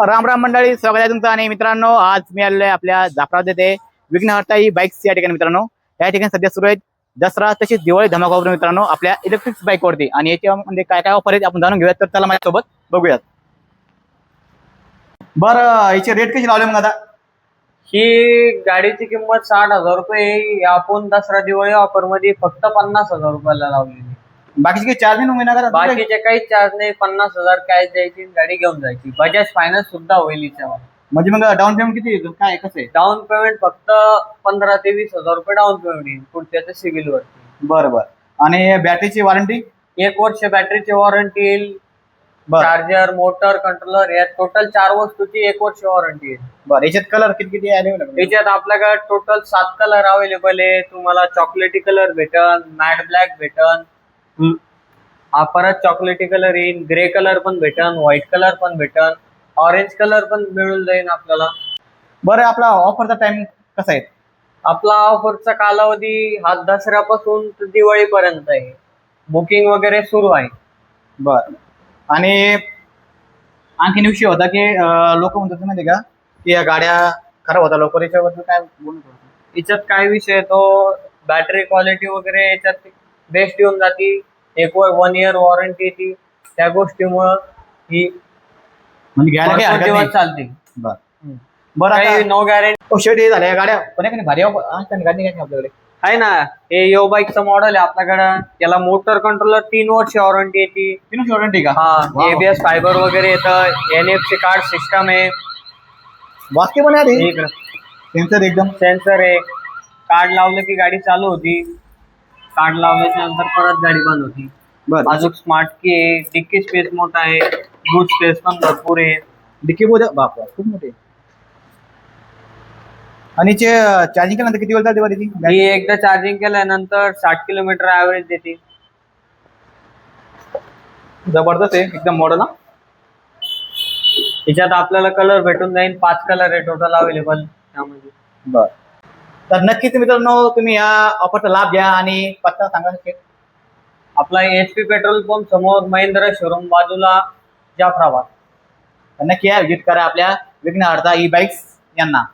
राम राम मंडळी स्वागत आहे तुमचं आणि मित्रांनो आज मी आलेलो आहे आपल्या जाफराबाद येथे विघ्नहर्ता ही बाईक्स या ठिकाणी मित्रांनो. या ठिकाणी सध्या सुरू आहेत दसरा तसेच दिवाळी धमाकावर मित्रांनो आपल्या इलेक्ट्रिक बाईक वरती. आणि याच्यामध्ये काय काय ऑफर आहेत आपण जाणून घेऊयात. तर त्याला माझ्यासोबत बघूयात. बरं याचे रेट कशी लावले मग आता? ही गाडीची किंमत साठ हजार रुपये आपण दसरा दिवाळी ऑफरमध्ये फक्त पन्नास हजार रुपयाला लावली. बाकीचे काही चार्ज नाही महिना बाकीचे काहीच चार्ज नाही पन्नास हजार कॅश द्यायची गाडी घेऊन जायची. बजाज फायनान्स सुद्धा होईल हिच्यावर म्हणजे मग डाऊन पेमेंट किती येतं? काय कसं आहे? डाऊन पेमेंट फक्त पंधरा ते वीस हजार रुपये डाऊन पेमेंट येईल पुढच्या सिव्हिल वरती. बरं बरं. आणि बॅटरीची वॉरंटी एक वर्ष बॅटरीची वॉरंटी येईल. बरं. चार्जर मोटर कंट्रोलर या टोटल चार वस्तूची एक वर्ष वॉरंटी येईल. बरं याच्यात कलर किती किती आहे? याच्यात आपल्याकडे टोटल सात कलर अवेलेबल आहे. तुम्हाला चॉकलेटी कलर भेटन मॅट ब्लॅक भेटन परत चॉकलेटी कलर येईल ग्रे कलर पण भेटन व्हाईट कलर पण भेटन ऑरेंज कलर पण मिळून जाईल आपल्याला. बरं आपला ऑफरचा टाइम कसा आहे? आपला ऑफरचा कालावधी हा दसऱ्यापासून दिवाळीपर्यंत आहे. बुकिंग वगैरे सुरू आहे. बर. आणि आणखीन विषय होता की लोक म्हणतात माहिती का की या गाड्या खराब होता लवकर याच्याबद्दल काय बोलू? याच्यात काय विषय तो? बॅटरी क्वालिटी वगैरे याच्यात बेस्ट येऊन जाती. एक वन इयर वॉरंटी ती त्या गोष्टीमुळं ही म्हणजे घ्यायला काही दिवस चालते. बर. बरं काही आता नो गॅरंटी ओ हे या गाड्या. पण आहे का नाही भारी गाडी आपल्याकडे. आहे ना हे यो बाईकचं मॉडेल आहे आपल्याकडं. त्याला मोटर कंट्रोलर तीन वर्ष वॉरंटी येते तीन वॉरंटी का? हा. एबीएस फायबर वगैरे येतं. एनएफसी कार्ड सिस्टम आहे. वाचते पण सेन्सर एकदम. सेन्सर आहे. कार्ड लावलं की गाडी चालू होती. कार्ड लावल्याच्या नंतर परत गाडी बंद होती. बर. अजून स्मार्ट की आहे डिक्की स्पेस मोठा आहे बूट स्पेस पण भरपूर आहे. डिक्की बोध बाप खूप मोठे. आणि चार्जिंग केल्यानंतर किती वेळ चालते बरं ही एकदा चार्जिंग केल्यानंतर साठ किलोमीटर ऍव्हरेज देते. जबरदस्त आहे एकदम मॉडल हा. त्याच्यात आपल्याला कलर भेटून जाईल पाच कलर आहे टोटल अवेलेबल त्यामध्ये. बर. तर नक्कीच मित्रांनो तुम्ही या ऑफरचा लाभ घ्या आणि पत्ता सांगा शेट. आपला एच पी पेट्रोल पंप समोर महिंद्रा शोरूम बाजूला जाफराबाद नक्की या व्हिजिट करा आपल्या विघ्नहर्ता ई बाईक्स यांना